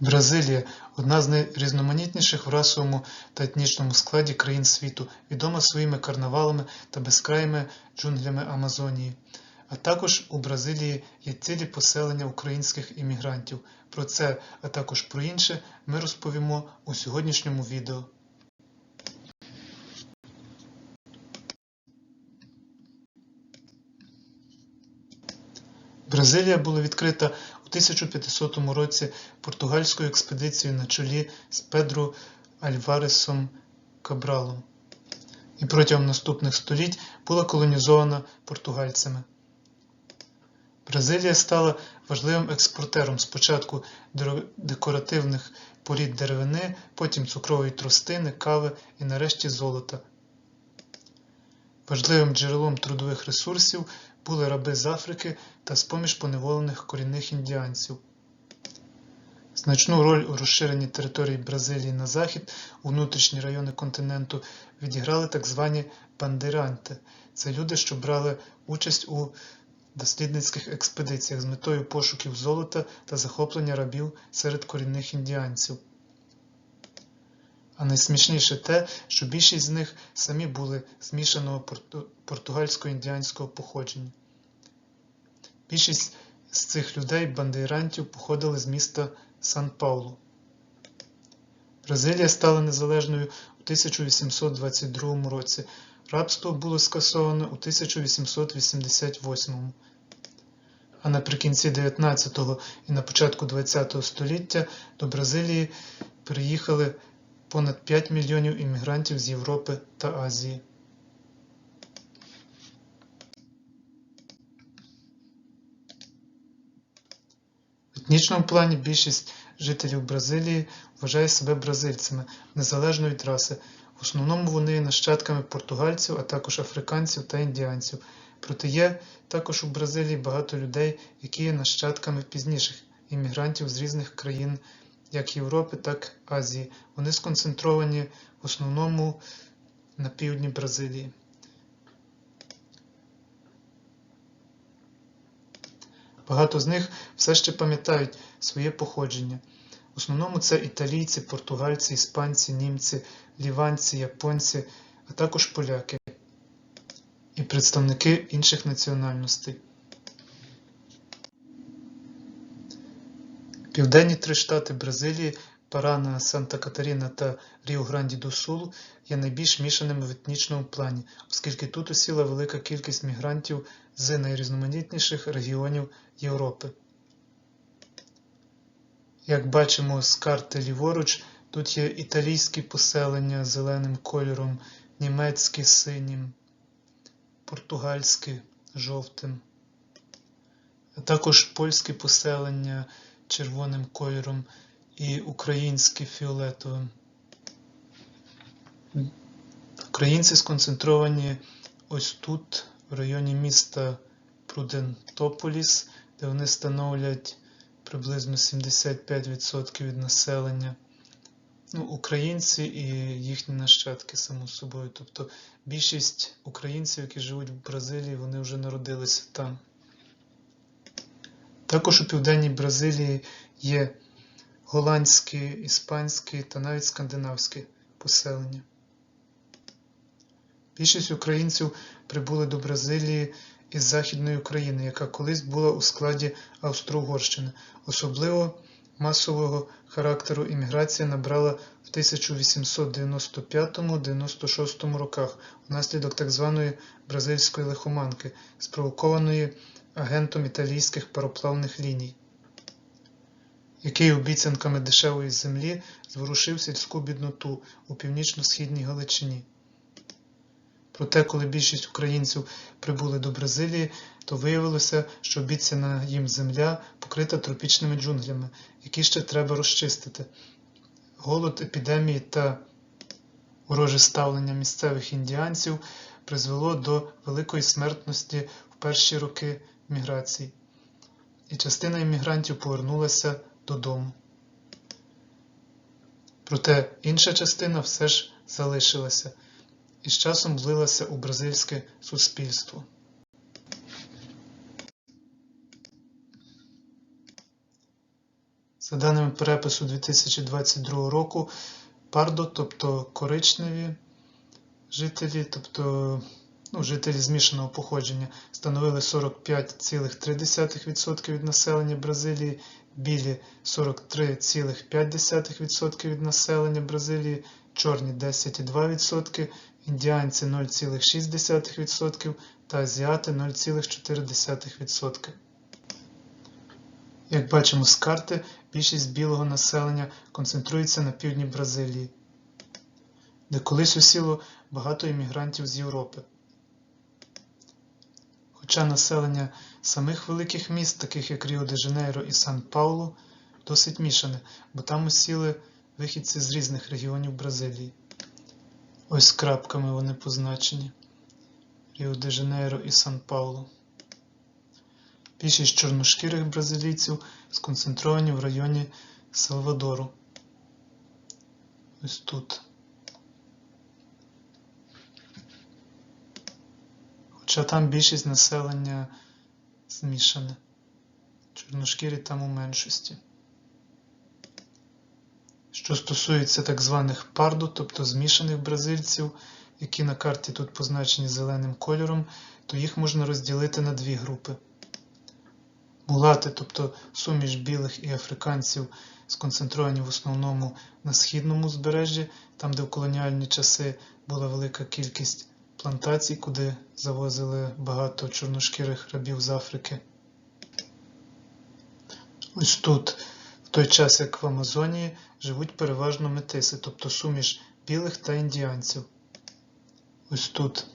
Бразилія одна з найрізноманітніших в расовому та етнічному складі країн світу, відома своїми карнавалами та безкрайними джунглями Амазонії. А також у Бразилії є цілі поселення українських іммігрантів. Про це, а також про інше ми розповімо у сьогоднішньому відео. Бразилія була відкрита у 1500 році португальською експедицією на чолі з Педро Альваресом Кабралом і протягом наступних століть була колонізована португальцями. Бразилія стала важливим експортером спочатку декоративних порід деревини, потім цукрової тростини, кави і нарешті золота. Важливим джерелом трудових ресурсів були раби з Африки та з-поміж поневолених корінних індіанців. Значну роль у розширенні території Бразилії на захід у внутрішні райони континенту відіграли так звані бандеранти. Це люди, що брали участь у дослідницьких експедиціях з метою пошуків золота та захоплення рабів серед корінних індіанців. А найсмішніше те, що більшість з них самі були змішаного португальсько-індіанського походження. Більшість з цих людей, бандейрантів, походили з міста Сан Паулу. Бразилія стала незалежною у 1822 році. Рабство було скасовано у 1888. А наприкінці 19 і на початку 20 століття до Бразилії приїхали понад 5 мільйонів іммігрантів з Європи та Азії. В етнічному плані більшість жителів Бразилії вважає себе бразильцями незалежно від раси. В основному вони є нащадками португальців, а також африканців та індіанців. Проте є також у Бразилії багато людей, які є нащадками пізніших іммігрантів з різних країн як Європи, так і Азії. Вони сконцентровані в основному на півдні Бразилії. Багато з них все ще пам'ятають своє походження. В основному це італійці, португальці, іспанці, німці, ліванці, японці, а також поляки і представники інших національностей. Південні три штати Бразилії Парана, Санта-Катаріна та Ріо-Гранді-до-Сул є найбільш мішаними в етнічному плані, оскільки тут осіла велика кількість мігрантів з найрізноманітніших регіонів Європи. Як бачимо з карти ліворуч, тут є італійські поселення зеленим кольором, німецькі синім, португальські жовтим, а також польські поселення червоним кольором і українські фіолетовим. Українці сконцентровані ось тут, в районі міста Прудентополіс, де вони становлять приблизно 75% від населення. Ну, Українці і їхні нащадки, само собою. Тобто більшість українців, які живуть в Бразилії, вони вже народилися там. Також у південній Бразилії є голландські, іспанські та навіть скандинавські поселення. Більшість українців прибули до Бразилії із Західної України, яка колись була у складі Австро-Угорщини. Особливо масового характеру імміграція набрала в 1895-96 роках внаслідок так званої бразильської лихоманки, спровокованої агентом італійських пароплавних ліній, який обіцянками дешевої землі зворушив сільську бідноту у північно-східній Галичині. Проте, коли більшість українців прибули до Бразилії, то виявилося, що обіцяна їм земля покрита тропічними джунглями, які ще треба розчистити. Голод епідемії та вороже ставлення місцевих індіанців призвело до великої смертності в перші роки міграції, і частина іммігрантів повернулася додому. Проте інша частина все ж залишилася і з часом влилася у бразильське суспільство. За даними перепису 2022 року, пардо, тобто коричневі жителі, тобто ну, жителі змішаного походження, становили 45,3% від населення Бразилії, білі 43,5% від населення Бразилії, чорні 10,2%, індіанці 0,6% та азіати 0,4%. Як бачимо з карти, більшість білого населення концентрується на півдні Бразилії, де колись усіло багато іммігрантів з Європи. Хоча населення самих великих міст, таких як Ріо де Жанейро і Сан-Паулу, досить мішане, бо там усіли вихідці з різних регіонів Бразилії. Ось крапками вони позначені. Ріо де Жанейро і Сан-Паулу. Більшість чорношкірих бразилійців сконцентровані в районі Салвадору. Ось тут. Хоча там більшість населення змішане. Чорношкірі там у меншості. Що стосується так званих парду, тобто змішаних бразильців, які на карті тут позначені зеленим кольором, то їх можна розділити на дві групи. Мулати, тобто суміш білих і африканців, сконцентровані в основному на східному узбережжі, там, де в колоніальні часи була велика кількість плантацій, куди завозили багато чорношкірих рабів з Африки. Ось тут, в той час, як в Амазонії, живуть переважно метиси, тобто суміш білих та індіанців. Ось тут.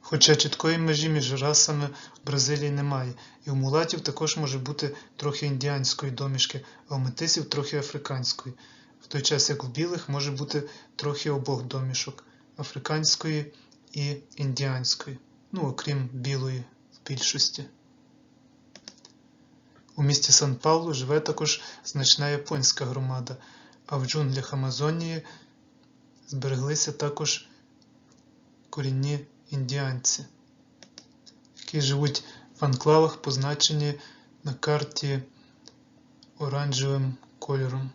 Хоча чіткої межі між расами в Бразилії немає, і у мулатів також може бути трохи індіанської домішки, а у метисів трохи африканської, в той час як в білих може бути трохи обох домішок африканської і індіанської, ну окрім білої в більшості. У місті Сан Паулу живе також значна японська громада, а в джунглях Амазонії збереглися також корінні індіанці, які живуть в анклавах, позначені на карті оранжевим кольором.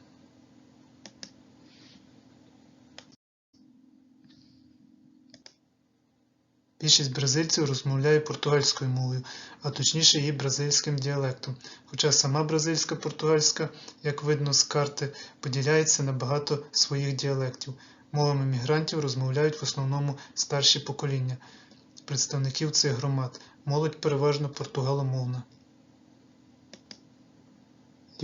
Більшість бразильців розмовляє португальською мовою, а точніше її бразильським діалектом, хоча сама бразильська португальська, як видно з карти, поділяється на багато своїх діалектів. Мовами мігрантів розмовляють в основному старші покоління представників цих громад, молодь переважно португаломовна.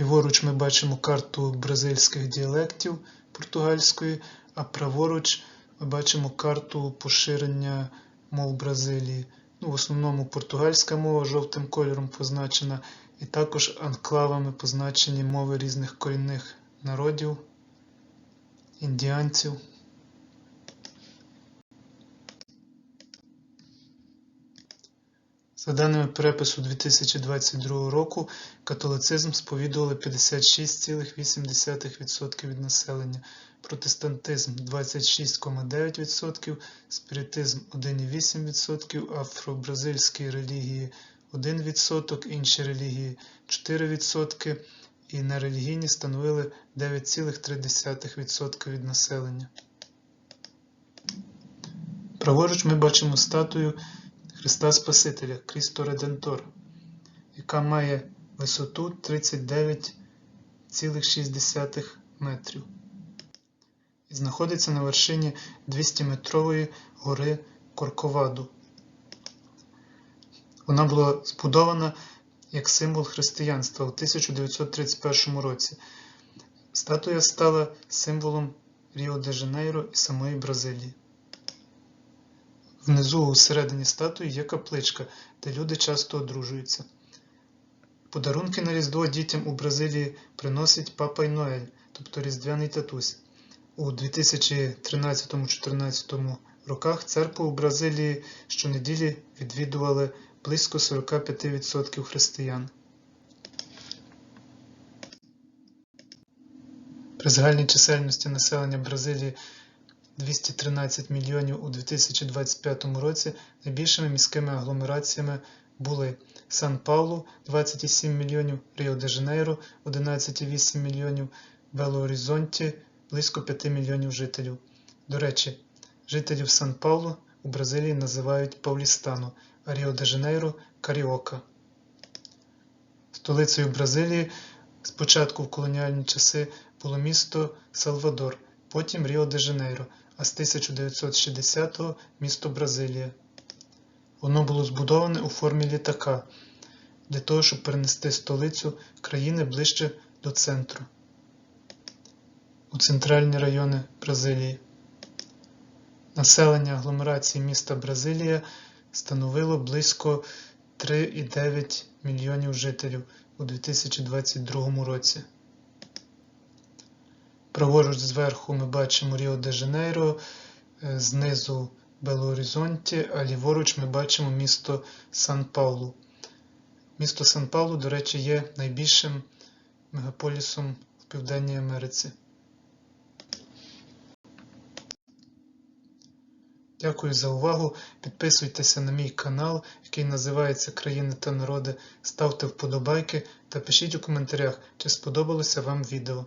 Ліворуч ми бачимо карту бразильських діалектів португальської, а праворуч ми бачимо карту поширення мов Бразилії. Ну, В основному португальська мова жовтим кольором позначена, і також анклавами позначені мови різних корінних народів, індіанців. За даними перепису 2022 року, католицизм сповідували 56,8% від населення, протестантизм 26,9%, спіритизм 1,8%, афро-бразильські релігії 1%, інші релігії 4% і нерелігійні становили 9,3% від населення. Праворуч ми бачимо статую Христа Спасителя Крісто Редентор, яка має висоту 39,6 метрів і знаходиться на вершині 200-метрової гори Корковаду. Вона була збудована як символ християнства у 1931 році. Статуя стала символом Ріо де Жанейро і самої Бразилії. Внизу у середині статуї є капличка, де люди часто одружуються. Подарунки на Різдво дітям у Бразилії приносить Папа й Ноель, тобто Різдвяний татусь. У 2013-2014 роках церкву у Бразилії щонеділі відвідували близько 45% християн. При загальній чисельності населення Бразилії 213 мільйонів у 2025 році найбільшими міськими агломераціями були Сан-Паулу 27 мільйонів, Ріо-де-Жанейро 11,8 мільйонів, Бело-Орізонті близько 5 мільйонів жителів. До речі, жителів Сан-Паулу у Бразилії називають Паулістано, а Ріо-де-Жанейро Каріока. Столицею Бразилії спочатку в колоніальні часи було місто Салвадор, потім Ріо-де-Жанейро, а з 1960-го місто Бразилія. Воно було збудоване у формі літака для того, щоб перенести столицю країни ближче до центру у центральні райони Бразилії. Населення агломерації міста Бразилія становило близько 3,9 мільйонів жителів у 2022 році. Праворуч зверху ми бачимо Ріо-де-Жанейро, е, знизу Бело-Орізонті, а ліворуч ми бачимо місто Сан-Паулу. Місто Сан-Паулу, до речі, є найбільшим мегаполісом в Південній Америці. Дякую за увагу. Підписуйтеся на мій канал, який називається Країни та народи. Ставте вподобайки та пишіть у коментарях, чи сподобалося вам відео.